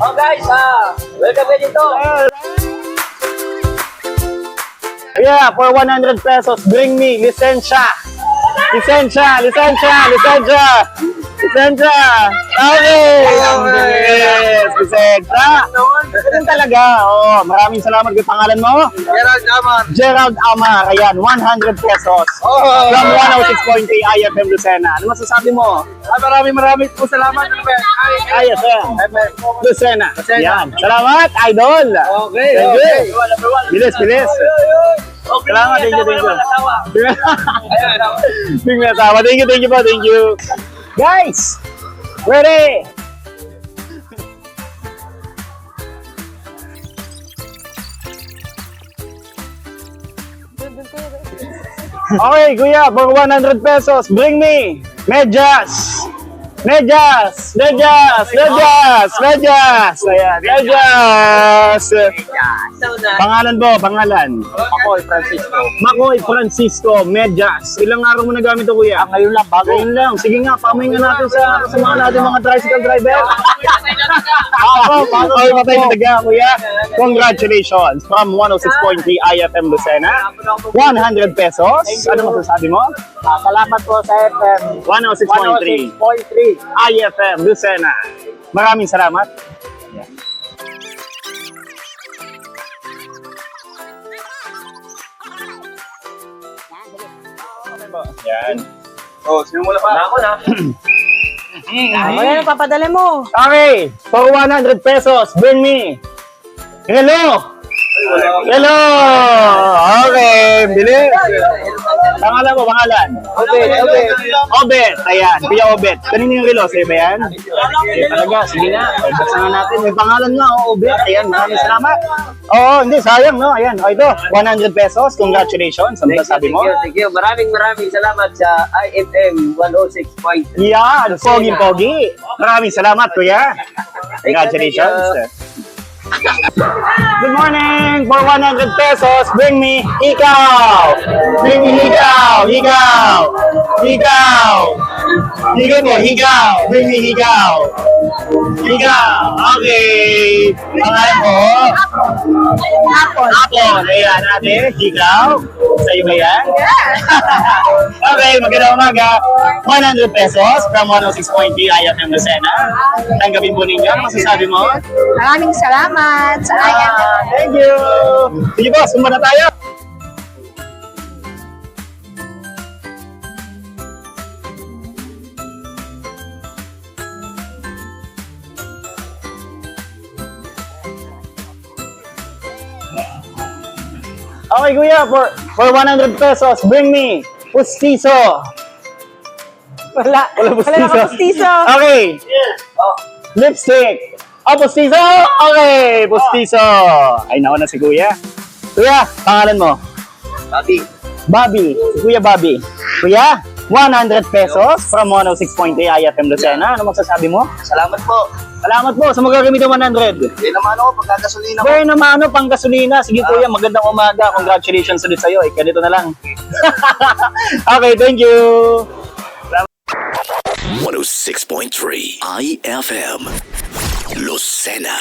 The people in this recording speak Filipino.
Oh guys, ah, welcome kayo dito. Yeah, for 100 pesos, bring me lisensya. Lisensya, lisensya, lisensya. Lisensya. Okay. Yes, lisensya. Talaga. Oh, maraming salamat. Yung pangalan mo? Gerald Amar. Gerald Amar. Ayan, 100 pesos. Oh, From 106.3 IFM Lucena. Ano masasabi mo? Ah, maraming maraming po salamat. Ay, IFM Lucena. Lucena. Yan. Salamat, idol. Okay, Thank you. Bilis, bilis. Salamat, thank you, thank you. Big na tawa. Thank you, thank you po, thank you. Guys, ready? Okay, kuya, for 100 pesos, bring me medyas. Medyas, medyas, medyas, medyas. Ayan, medyas. Pangalan mo, pangalan. Ako, Francisco. Makoy Francisco Medyas. Ilang araw mo nagamit ito, kuya? ngayon lang, bago. Ngayon lang. Sige nga, paminga natin sa kasama natin mga tricycle driver. Ako, bago. Ay, patay na daga, kuya. Congratulations from 106.3 IFM Lucena. 100 pesos. Ano masasabi mo? Salamat po sa FM. 106.3 106.3. IFM Lucena. Maraming salamat. Yan. Oh, sinumula pa. Ako na. Ano yan, papadala mo? Okay, for 100 pesos, bring me. Hello! Hello! Okay, bilis. Pangalan mo, pangalan? Obet, Obet. Obet, ayan, Kuya Obet. Kanina yung relo, sa'yo ba yan? Okay, talaga, sige na. Buksan nga natin. May pangalan nga, oh, Obet. Ayan, maraming salamat. Oo, hindi, sayang, no? Ayan, o ito, 100 pesos. Congratulations. Ano sabi mo? Thank you, thank you. Maraming maraming salamat sa IFM 106.3. Yan, pogi-pogi. Maraming salamat, Kuya. Congratulations. Good morning! For 100 pesos, bring me ikaw! Bring me ikaw! Ikaw! Ikaw! Ikaw mo, ikaw! Bring me ikaw! Ikaw! Okay! Pangalan mo? Apple. Apple! Ayan natin, ikaw? Sa'yo ba yan? okay, magandang umaga. 100 pesos from 106.3 IFM Lucena. Tanggapin po ninyo. Ano masasabi mo? Maraming salamat sa IFM. Ah, thank you! Sige po, sumba na tayo! Okay, kuya, for, for 100 pesos, bring me pustiso. Wala. Wala Wala naman pustiso. Okay. Lipstick. Oh, pustiso. Okay, pustiso. Ay, naku na si kuya. Kuya, pangalan mo? Sabi, Bobby. Si Kuya Bobby. Kuya, 100 pesos from 106.3 IFM Lucena. Ano magsasabi mo? salamat po. Salamat po sa magagamit ng 100. Hindi naman ako pagkagasolina ko. Gawin naman ano, pang gasolina. Sige kuya, magandang umaga. Congratulations ulit sa'yo. Eh, ganito na lang. okay, thank you. 106.3 IFM Lucena.